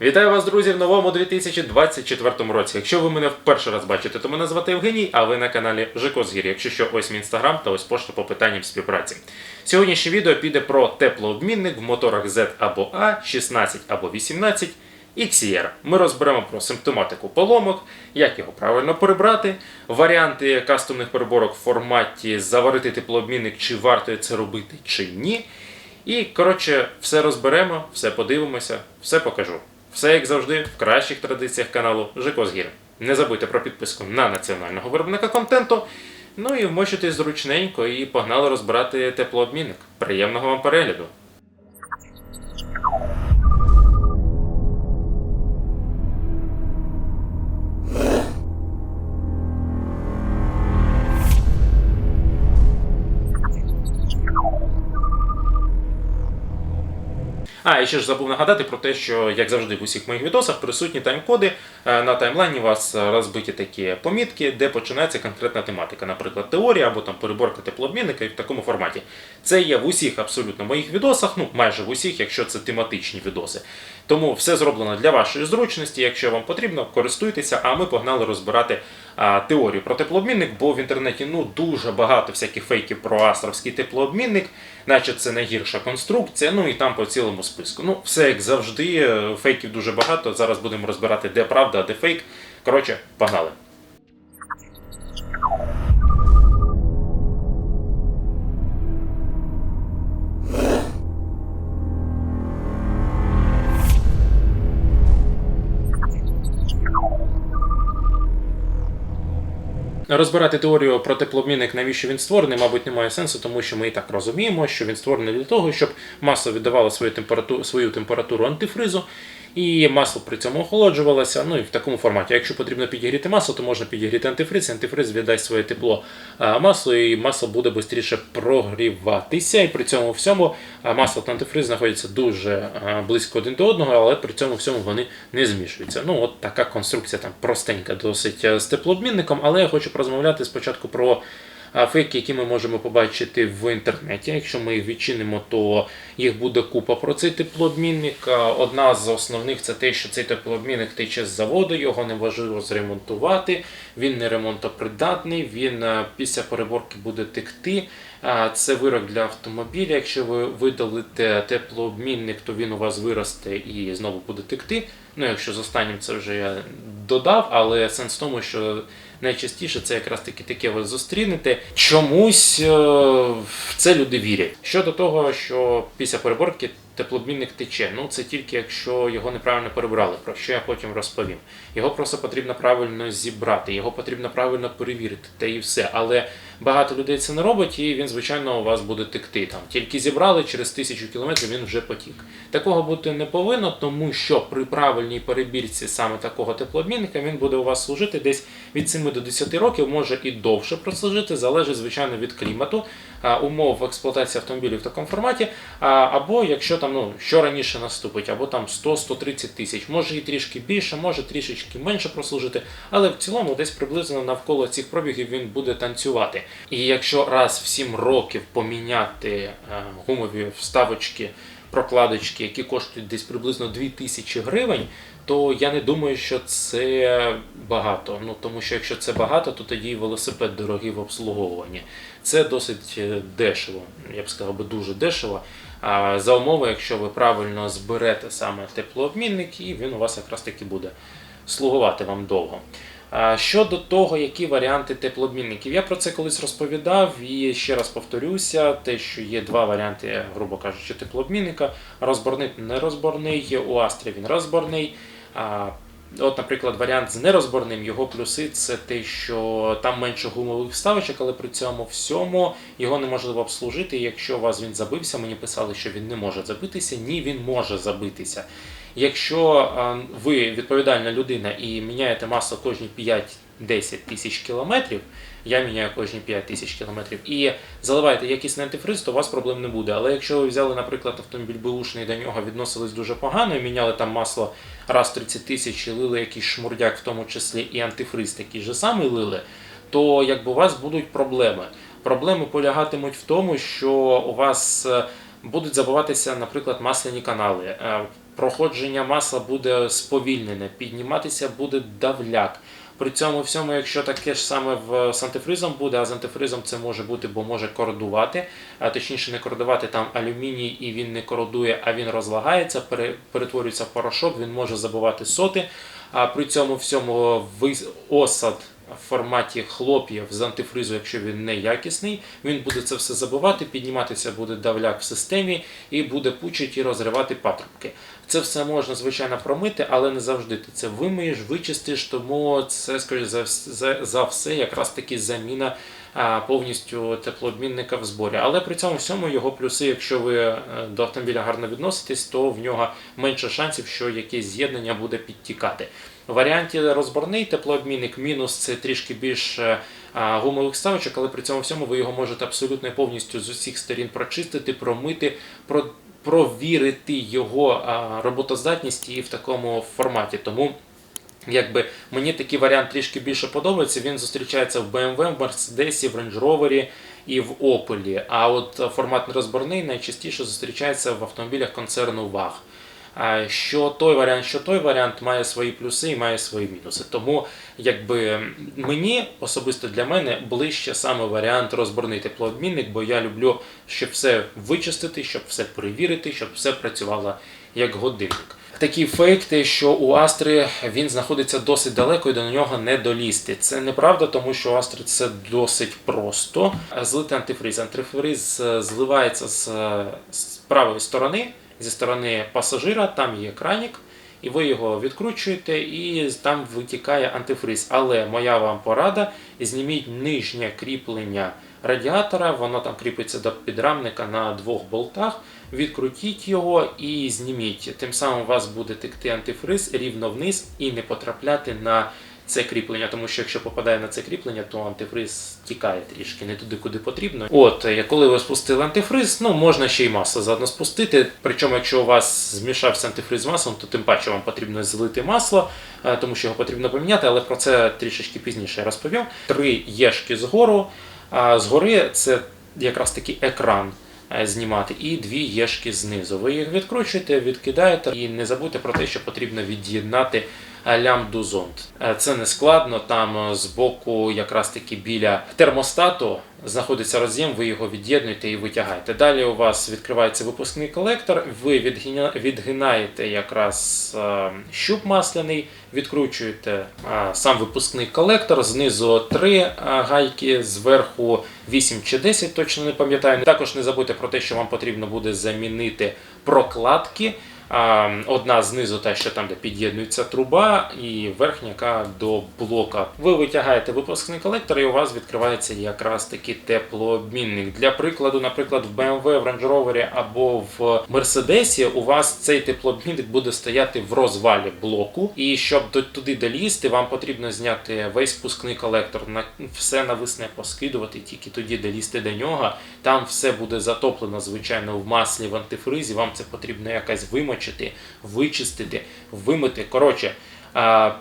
Вітаю вас, друзі, в новому 2024 році. Якщо ви мене в перший раз бачите, то мене звати Євгеній, а ви на каналі Жикозгір. Якщо що, ось мій інстаграм та ось пошта по питанням співпраці. Сьогоднішнє відео піде про теплообмінник в моторах Z або A, 16 або 18 XR. Ми розберемо про симптоматику поломок, як його правильно перебрати, варіанти кастомних переборок в форматі заварити теплообмінник, чи варто це робити, чи ні. І коротше, все розберемо, все подивимося, все покажу. Все як завжди, в кращих традиціях каналу Жикозгір. Не забудьте про підписку на національного виробника контенту. Ну і вмощуйтесь зручненько і погнали розбирати теплообмінник. Приємного вам перегляду! А, і ще ж забув нагадати про те, що, як завжди, в усіх моїх відосах присутні тайм-коди. Е, На таймлайні у вас розбиті такі помітки, де починається конкретна тематика, наприклад, теорія або там переборка теплообмінника і в такому форматі. Це є в усіх абсолютно моїх відосах, ну майже в усіх, якщо це тематичні відоси. Тому все зроблено для вашої зручності. Якщо вам потрібно, користуйтеся, а ми погнали розбирати теорію про теплообмінник, бо в інтернеті ну дуже багато всяких фейків про астровський теплообмінник, наче це найгірша конструкція, ну і там по цілому списку. Ну, все як завжди, е, фейків дуже багато. Зараз будемо розбирати, де правда, а де фейк. Коротше, погнали. Розбирати теорію про теплообмінник, навіщо він створений, мабуть, немає сенсу, тому що ми і так розуміємо, що він створений для того, щоб маса віддавала свою температуру, свою температуру антифризу, і масло при цьому охолоджувалося. Ну і в такому форматі. Якщо потрібно підігріти масло, то можна підігріти антифриз, антифриз віддасть своє тепло а, маслу, і масло буде швидше прогріватися. І при цьому всьому масло та антифриз знаходяться дуже близько один до одного, але при цьому всьому вони не змішуються. Ну, от така конструкція там простенька, досить е, з теплообмінником, але я хочу порозмовляти спочатку про. Фейки, які ми можемо побачити в інтернеті. Якщо ми їх відчинимо, то їх буде купа про цей теплообмінник. Одна з основних це те, що цей теплообмінник тече з заводу, його неможливо зремонтувати, він не ремонтопридатний, він після переборки буде текти. Це вирок для автомобіля. Якщо ви видалите теплообмінник, то він у вас виросте і знову буде текти. Ну, якщо з останнім це вже я додав, але сенс в тому, що найчастіше це якраз таки таке ви зустрінете. Чомусь е, в це люди вірять. Щодо того, що після переборки теплообмінник тече. Ну це тільки якщо його неправильно перебрали, про що я потім розповім. Його просто потрібно правильно зібрати, його потрібно правильно перевірити, та і все. Але багато людей це не робить, і він, звичайно, у вас буде текти. Там тільки зібрали через тисячу кілометрів він вже потік. Такого бути не повинно, тому що при правильній перебірці саме такого теплообмінника він буде у вас служити десь від 7 до 10 років, може і довше прослужити, залежить звичайно від клімату, умов експлуатації автомобілів в такому форматі. Або якщо там ну що раніше наступить, або там 100-130 тисяч, може і трішки більше, може трішечки менше прослужити, але в цілому десь приблизно навколо цих пробігів він буде танцювати. І якщо раз в 7 років поміняти е, гумові вставочки прокладочки, які коштують десь приблизно 2000 гривень, то я не думаю, що це багато. Ну тому що якщо це багато, то тоді і велосипед дорогий в обслуговуванні. Це досить е, дешево, я б сказав би дуже дешево. За умови, якщо ви правильно зберете саме теплообмінник, і він у вас якраз таки буде слугувати вам довго. Щодо того, які варіанти теплообмінників, я про це колись розповідав і ще раз повторюся, те, що є два варіанти, грубо кажучи, теплообмінника. Розборний нерозборний, у Астрі він розборний. От, наприклад, варіант з нерозборним, його плюси це те, що там менше гумових вставочок, але при цьому всьому його неможливо обслужити. Якщо у вас він забився, мені писали, що він не може забитися. Ні, він може забитися. Якщо ви відповідальна людина і міняєте масло кожні 5-10 тисяч кілометрів, я міняю кожні 5 тисяч кілометрів, і заливаєте якийсь антифриз, то у вас проблем не буде. Але якщо ви взяли, наприклад, автомобіль бушний і до нього відносились дуже погано, і міняли там масло раз 30 тисяч, і лили якийсь шмурдяк, в тому числі і антифриз такий же самий лили, то якби у вас будуть проблеми. Проблеми полягатимуть в тому, що у вас е, будуть забуватися, наприклад, масляні канали. Проходження масла буде сповільнене, підніматися буде давляк. При цьому всьому, якщо таке ж саме в з антифризом буде, а з антифризом це може бути, бо може кородувати, а точніше не кородувати там алюміній, і він не кородує, а він розлагається, пере- перетворюється в порошок, він може забивати соти. А при цьому всьому осад в форматі хлоп'ів з антифризу, якщо він не якісний, він буде це все забивати, підніматися буде давляк в системі і буде пучити і розривати патрубки. Це все можна, звичайно, промити, але не завжди ти це вимиєш, вичистиш, тому це, скоріш за, за, за все, якраз таки заміна а, повністю теплообмінника в зборі. Але при цьому всьому його плюси, якщо ви е, до автомобіля гарно відноситесь, то в нього менше шансів, що якесь з'єднання буде підтікати. В варіанті розборний теплообмінник мінус це трішки більше гумових ставочок, але при цьому всьому ви його можете абсолютно повністю з усіх сторін прочистити, промити, про, провірити його роботоздатність і в такому форматі. Тому Якби мені такий варіант трішки більше подобається. Він зустрічається в BMW, в Mercedes, в Range Rover і в Opel. А от формат нерозборний найчастіше зустрічається в автомобілях концерну VAG. Що той варіант, що той варіант має свої плюси і має свої мінуси. Тому якби мені особисто для мене ближче саме варіант розборний теплообмінник, бо я люблю, щоб все вичистити, щоб все перевірити, щоб все працювало як годинник. Такий фейк, що у Астри він знаходиться досить далеко і до нього не долізти. Це неправда, тому що у Астри це досить просто. Злити антифриз. Антифриз е, зливається е, з правої сторони, зі сторони пасажира, там є кранік, і ви його відкручуєте, і там витікає антифриз. Але моя вам порада: зніміть нижнє кріплення радіатора, воно там кріпиться до підрамника на двох болтах. Відкрутіть його і зніміть. Тим самим у вас буде текти антифриз рівно вниз і не потрапляти на це кріплення, тому що якщо попадає на це кріплення, то антифриз тікає трішки не туди, куди потрібно. От, е, коли ви спустили антифриз, ну можна ще й масло заодно спустити. Причому, якщо у вас змішався антифриз з маслом, то тим паче вам потрібно злити масло, е, тому що його потрібно поміняти, але про це трішечки пізніше розповім. Три єшки згору, а згори це якраз таки екран е, знімати, і дві єшки знизу. Ви їх відкручуєте, відкидаєте і не забудьте про те, що потрібно від'єднати лямбду зонд. Е, Це не складно, там е, збоку, якраз таки біля термостату, знаходиться роз'єм, ви його від'єднуєте і витягаєте. Далі у вас відкривається випускний колектор, ви відгинаєте якраз е, щуп масляний, відкручуєте е, сам випускний колектор, знизу три е, гайки, зверху 8 чи 10, точно не пам'ятаю. Також не забудьте про те, що вам потрібно буде замінити прокладки. Одна знизу, та що там, де під'єднується труба, і верхня, яка до блока. Ви витягаєте випускний колектор, і у вас відкривається якраз таки теплообмінник. Для прикладу, наприклад, в BMW, в Range Rover або в Mercedes у вас цей теплообмінник буде стояти в розвалі блоку. І щоб туди долізти, вам потрібно зняти весь пускний колектор, все нависне поскидувати, тільки тоді долізти до нього. Там все буде затоплено, звичайно, в маслі, в антифризі. Вам це потрібно якось вимочити, вичистити, вимити. Коротше,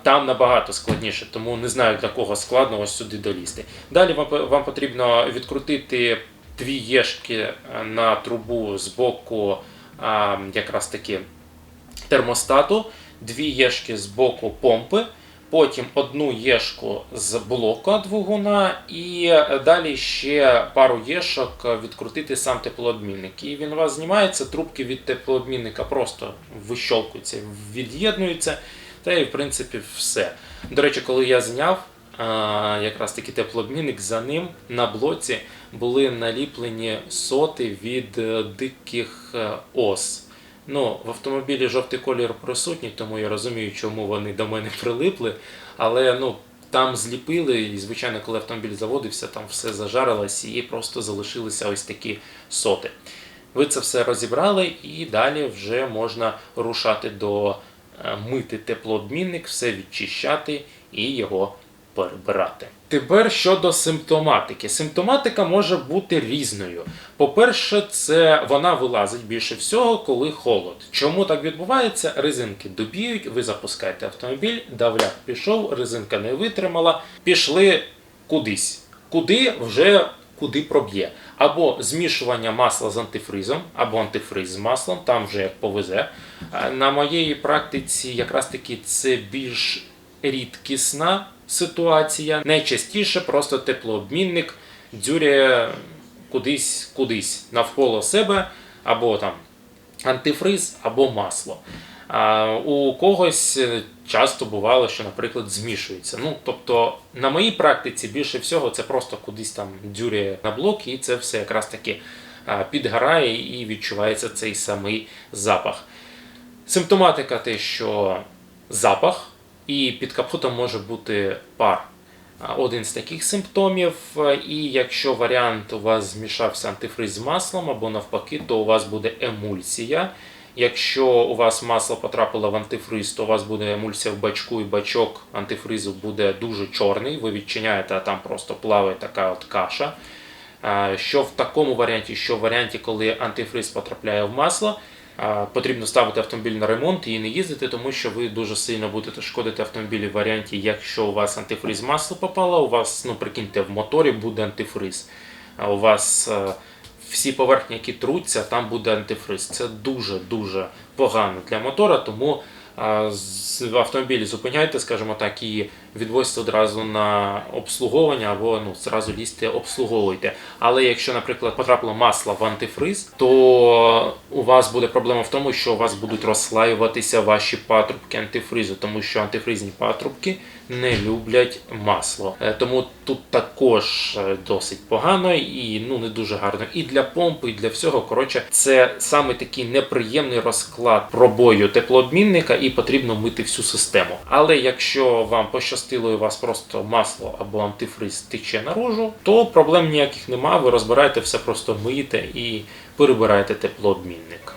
там набагато складніше, тому не знаю для кого складно ось сюди долізти. Далі вам, потрібно відкрутити дві єшки е, на трубу з боку якраз таки термостату, дві єшки з боку помпи. Потім одну єшку з блока двигуна, і далі ще пару єшок відкрутити сам теплообмінник. І він у вас знімається, трубки від теплообмінника просто вищолкуються, від'єднуються, та і в принципі все. До речі, коли я зняв а, якраз таки теплообмінник, за ним на блоці були наліплені соти від е, диких е, ос. Ну, в автомобілі жовтий колір присутній, тому я розумію, чому вони до мене прилипли. Але ну, там зліпили, і звичайно, коли автомобіль заводився, там все зажарилось і просто залишилися ось такі соти. Ви це все розібрали, і далі вже можна рушати до е, мити теплообмінник, все відчищати і його перебирати. Тепер щодо симптоматики. Симптоматика може бути різною. По-перше, це вона вилазить більше всього, коли холод. Чому так відбувається? Резинки добіють, ви запускаєте автомобіль, давляк пішов, резинка не витримала, пішли кудись. Куди вже куди проб'є. Або змішування масла з антифризом, або антифриз з маслом, там вже як повезе. Е, На моїй практиці якраз таки це більш рідкісна ситуація. Найчастіше просто теплообмінник дзюряє кудись, кудись навколо себе, або там антифриз, або масло. А у когось е, часто бувало, що, наприклад, змішується. Ну, тобто, на моїй практиці більше всього це просто кудись там дзюряє на блок, і це все якраз таки підгорає і відчувається цей самий запах. Симптоматика те, що запах, і під капотом може бути пар. Один з таких симптомів. І якщо варіант у вас змішався антифриз з маслом або навпаки, то у вас буде емульсія. Якщо у вас масло потрапило в антифриз, то у вас буде емульсія в бачку, і бачок антифризу буде дуже чорний. Ви відчиняєте, а там просто плаває така от каша. Що в такому варіанті, що в варіанті, коли антифриз потрапляє в масло, потрібно ставити автомобіль на ремонт і не їздити, тому що ви дуже сильно будете шкодити автомобілі в варіанті, якщо у вас антифриз масло попало, у вас, ну прикиньте, в моторі буде антифриз. У вас е, всі поверхні, які труться, там буде антифриз. Це дуже-дуже погано для мотора, тому з автомобілі зупиняйте, скажімо так, і відвозьте одразу на обслуговування або ну, зразу лізьте, обслуговуйте. Але якщо, наприклад, потрапило масло в антифриз, то у вас буде проблема в тому, що у вас будуть розслаюватися ваші патрубки антифризу, тому що антифризні патрубки не люблять масло. Е, Тому тут також е, досить погано і ну не дуже гарно. І для помпи, і для всього. Коротше, це саме такий неприємний розклад пробою теплообмінника, і потрібно мити всю систему. Але якщо вам пощастило, і у вас просто масло або антифриз тече наружу, то проблем ніяких нема. Ви розбираєте все, просто миєте і перебираєте теплообмінник.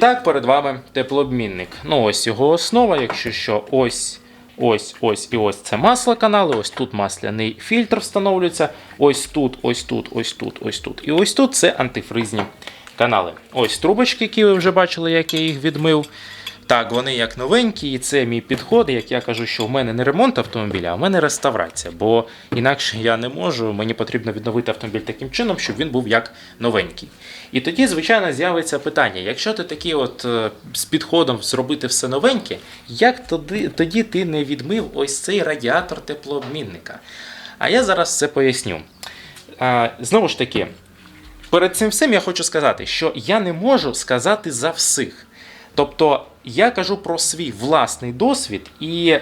Так, перед вами теплообмінник. Ну, ось його основа, якщо що, ось. Ось, ось і ось це масло канали, ось тут масляний фільтр встановлюється. Ось тут, ось тут, ось тут, ось тут. І ось тут це антифризні канали. Ось трубочки, які ви вже бачили, як я їх відмив. Так, вони як новенькі, і це мій підход. Як я кажу, що в мене не ремонт автомобіля, а в мене реставрація. Бо інакше я не можу, мені потрібно відновити автомобіль таким чином, щоб він був як новенький. І тоді, звичайно, з'явиться питання: якщо ти такий от е, з підходом зробити все новеньке, як тоді, тоді ти не відмив ось цей радіатор теплообмінника? А я зараз це поясню. А, знову ж таки, перед цим всім я хочу сказати, що я не можу сказати за всіх. Тобто я кажу про свій власний досвід, і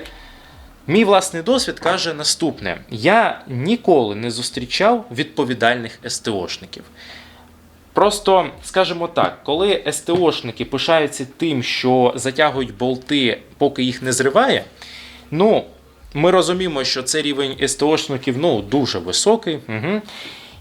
Мій власний досвід каже наступне: я ніколи не зустрічав відповідальних СТОшників. Просто скажімо так, коли СТОшники пишаються тим, що затягують болти, поки їх не зриває, ну ми розуміємо, що це рівень СТОшників ну, дуже високий. Угу.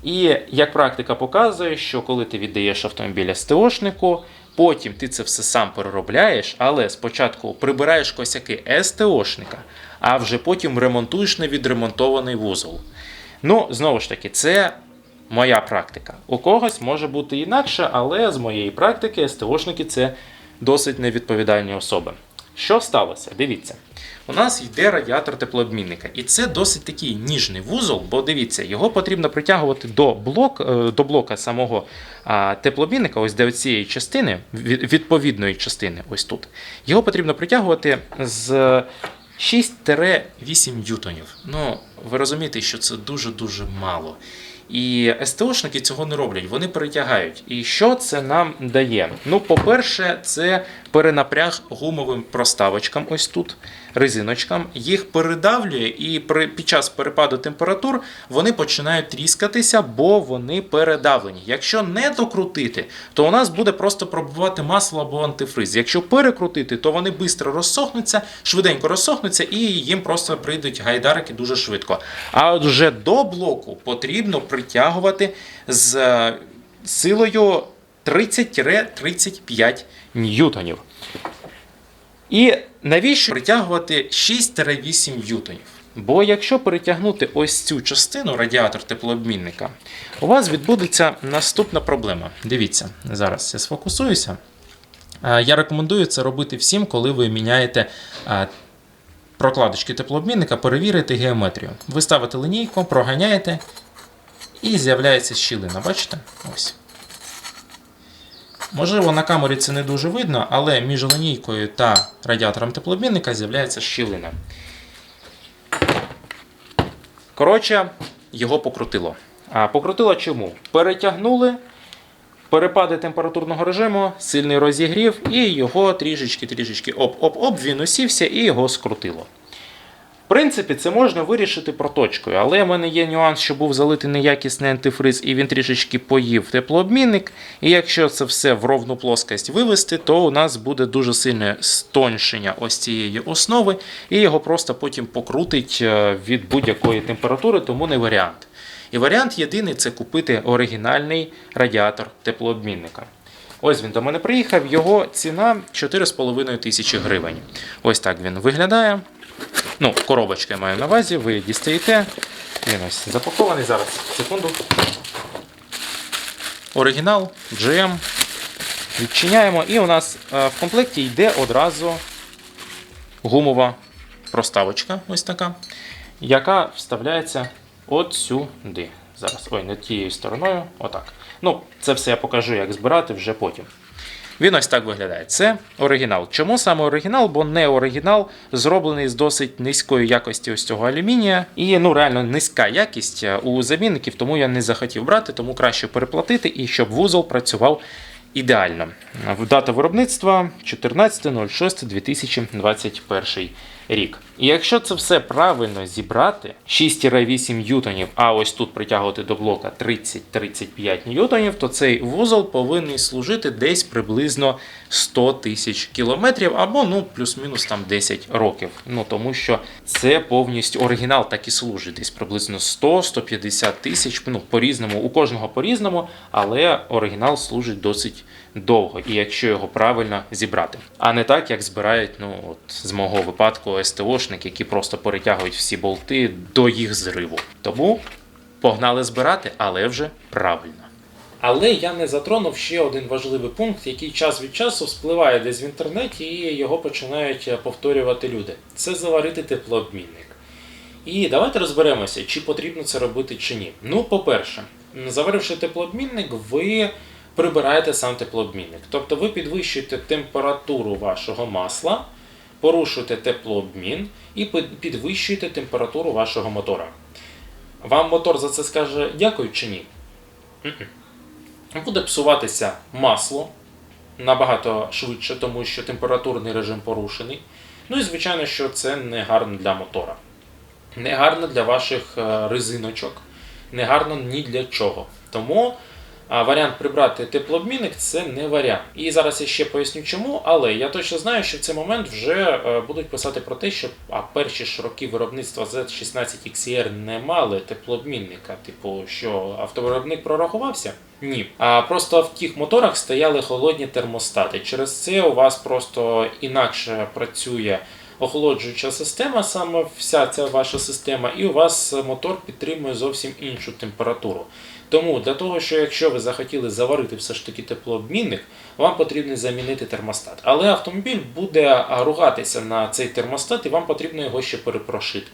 І як практика показує, що коли ти віддаєш автомобіль СТОшнику, потім ти це все сам переробляєш, але спочатку прибираєш косяки СТОшника, а вже потім ремонтуєш невідремонтований вузол. Ну, знову ж таки, це моя практика. У когось може бути інакше, але з моєї практики СТОшники це досить невідповідальні особи. Що сталося? Дивіться. У нас йде радіатор теплообмінника, і це досить такий ніжний вузол, бо дивіться, його потрібно притягувати до, блок, е, до блока самого теплообмінника, ось до цієї частини, відповідної частини, ось тут. Його потрібно притягувати з 6-8 ньютонів. Ну, ви розумієте, що це дуже-дуже мало. І СТОшники цього не роблять, вони перетягають. І що це нам дає? Ну, по-перше, це перенапряг гумовим проставочкам, ось тут, резиночкам. Їх передавлює, і при, під час перепаду температур вони починають тріскатися, бо вони передавлені. Якщо не докрутити, то у нас буде просто пробувати масло або антифриз. Якщо перекрутити, то вони швидко розсохнуться, швиденько розсохнуться, і їм просто прийдуть гайдарики дуже швидко. А от вже до блоку потрібно притягувати з е, силою 30-35 ньютонів. І навіщо притягувати 6-8 ньютонів? Бо якщо перетягнути ось цю частину радіатор теплообмінника, у вас відбудеться наступна проблема. Дивіться, зараз я сфокусуюся. Я рекомендую це робити всім, коли ви міняєте прокладочки теплообмінника, перевірити геометрію. Ви ставите лінійку, проганяєте, і з'являється щілина. Бачите? Ось. Можливо, на камері це не дуже видно, але між лінійкою та радіатором теплообмінника з'являється щілина. Коротше, його покрутило. А покрутило чому? Перетягнули, перепади температурного режиму, сильний розігрів, і його трішечки-трішечки оп-оп-оп, він усівся і його скрутило. Принципі, це можна вирішити проточкою, але в мене є нюанс, що був залитий неякісний антифриз, і він трішечки поїв теплообмінник. І якщо це все в ровну плоскость вивести, то у нас буде дуже сильне стоншення ось цієї основи, і його просто потім покрутить е, від будь-якої температури, тому не варіант. І варіант єдиний це купити оригінальний радіатор теплообмінника. Ось він до мене приїхав, його ціна 4,5 тисячі гривень. Ось так він виглядає. Ну, коробочка я маю на увазі, ви дістаєте. Він ось запакований зараз. Секунду. Оригінал, GM. Відчиняємо. І у нас е, в комплекті йде одразу гумова проставочка, ось така, яка вставляється от сюди. Зараз. Ой, не тією стороною. Отак. Ну, це все я покажу, як збирати вже потім. Він ось так виглядає. Це оригінал. Чому саме оригінал? Бо не оригінал зроблений з досить низької якості ось цього алюмінія. І ну реально низька якість е, у замінників, тому я не захотів брати, тому краще переплатити і щоб вузол працював ідеально. Дата виробництва 14.06.2021 рік. І якщо це все правильно зібрати, 6-8 ньютонів, а ось тут притягувати до блока 30-35 ньютонів, то цей вузол повинен служити десь приблизно 100 тисяч кілометрів або ну плюс-мінус там 10 років. Ну тому що це повністю оригінал так і служить, десь приблизно 100-150 тисяч. Ну по-різному, у кожного по-різному, але оригінал служить досить довго, і якщо його правильно зібрати, а не так, як збирають, ну от з мого випадку СТОшник, які просто перетягують всі болти до їх зриву. Тому погнали збирати, але вже правильно. Але я не затронув ще один важливий пункт, який час від часу спливає десь в інтернеті, і його починають повторювати люди. Це заварити теплообмінник. І давайте розберемося, чи потрібно це робити чи ні. Ну, по-перше, заваривши теплообмінник, ви прибираєте сам теплообмінник. Тобто ви підвищуєте температуру вашого масла, порушуєте теплообмін і підвищуєте температуру вашого мотора. Вам мотор за це скаже дякую чи ні? Буде псуватися масло набагато швидше, тому що температурний режим порушений. Ну і звичайно, що це не гарно для мотора. Не гарно для ваших е, резиночок, не гарно ні для чого. Тому а, варіант прибрати теплообмінник це не варіант. І зараз я ще поясню чому, але я точно знаю, що в цей момент вже е, будуть писати про те, що а перші ж роки виробництва Z16XR не мали теплообмінника. Типу, що автовиробник прорахувався? Ні. А просто в тих моторах стояли холодні термостати. Через це у вас просто інакше працює охолоджуюча система, саме вся ця ваша система, і у вас мотор підтримує зовсім іншу температуру. Тому для того, що якщо ви захотіли заварити все ж таки теплообмінник, вам потрібно замінити термостат. Але автомобіль буде ругатися на цей термостат, і вам потрібно його ще перепрошити.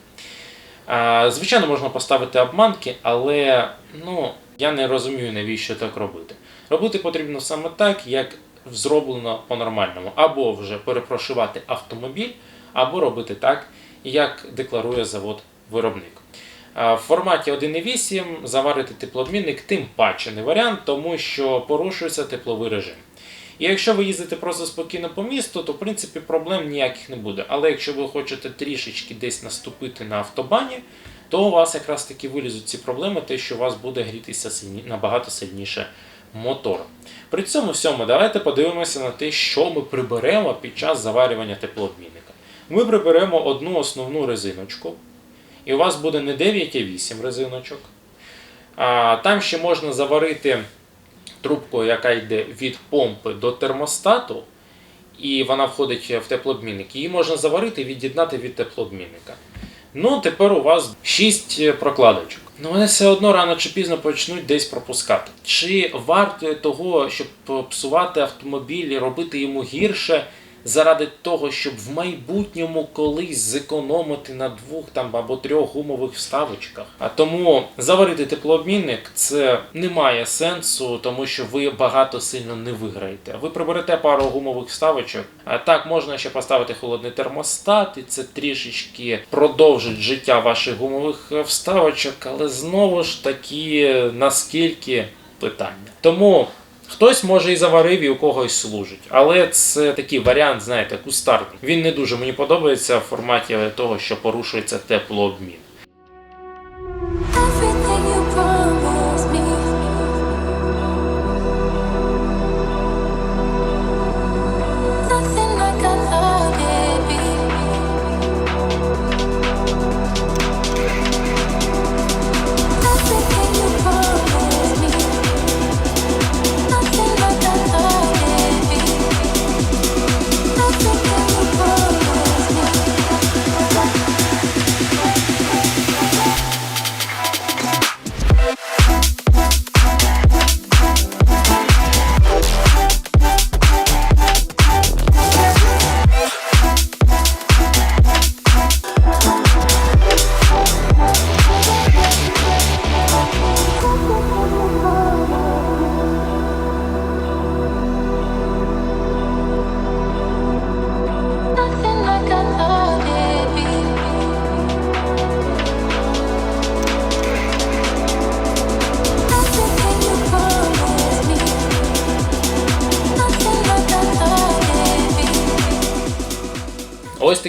Звичайно, можна поставити обманки, але ну, я не розумію, навіщо так робити. Робити потрібно саме так, як зроблено по-нормальному. Або вже перепрошивати автомобіль, або робити так, як декларує завод-виробник. А В форматі 1.8 заварити теплообмінник тим паче не варіант, тому що порушується тепловий режим. І якщо ви їздите просто спокійно по місту, то в принципі проблем ніяких не буде. Але якщо ви хочете трішечки десь наступити на автобані, то у вас якраз таки вилізуть ці проблеми, те, що у вас буде грітися сильні, набагато сильніше мотор. При цьому всьому давайте подивимося на те, що ми приберемо під час заварювання теплообмінника. Ми приберемо одну основну резиночку, і у вас буде не 9, а 8 резиночок. А, там ще можна заварити трубку, яка йде від помпи до термостату, і вона входить в теплообмінник. Її можна заварити і від'єднати від теплообмінника. Ну, тепер у вас 6 прокладочок. Ну, вони все одно рано чи пізно почнуть десь пропускати. Чи варто того, щоб псувати автомобіль і робити йому гірше заради того, щоб в майбутньому колись зекономити на двох там або трьох гумових вставочках? А тому заварити теплообмінник це не має сенсу, тому що ви багато сильно не виграєте. Ви приберете пару гумових вставочок. А так можна ще поставити холодний термостат, і це трішечки продовжить життя ваших гумових вставочок, але знову ж таки наскільки питання. Тому. Хтось може і заварив, і у когось служить. Але це такий варіант, знаєте, кустарний. Він не дуже мені подобається в форматі того, що порушується теплообмін.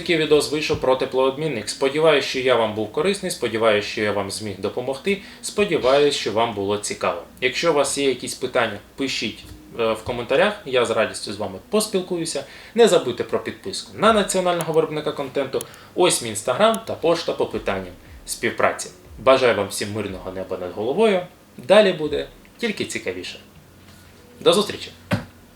Такий відос вийшов про теплообмінник. Сподіваюсь, що я вам був корисний. Сподіваюсь, що я вам зміг допомогти. Сподіваюсь, що вам було цікаво. Якщо у вас є якісь питання, пишіть е, в коментарях. Я з радістю з вами поспілкуюся. Не забудьте про підписку на національного виробника контенту. Ось мій інстаграм та пошта по питанням співпраці. Бажаю вам всім мирного неба над головою. Далі буде тільки цікавіше. До зустрічі!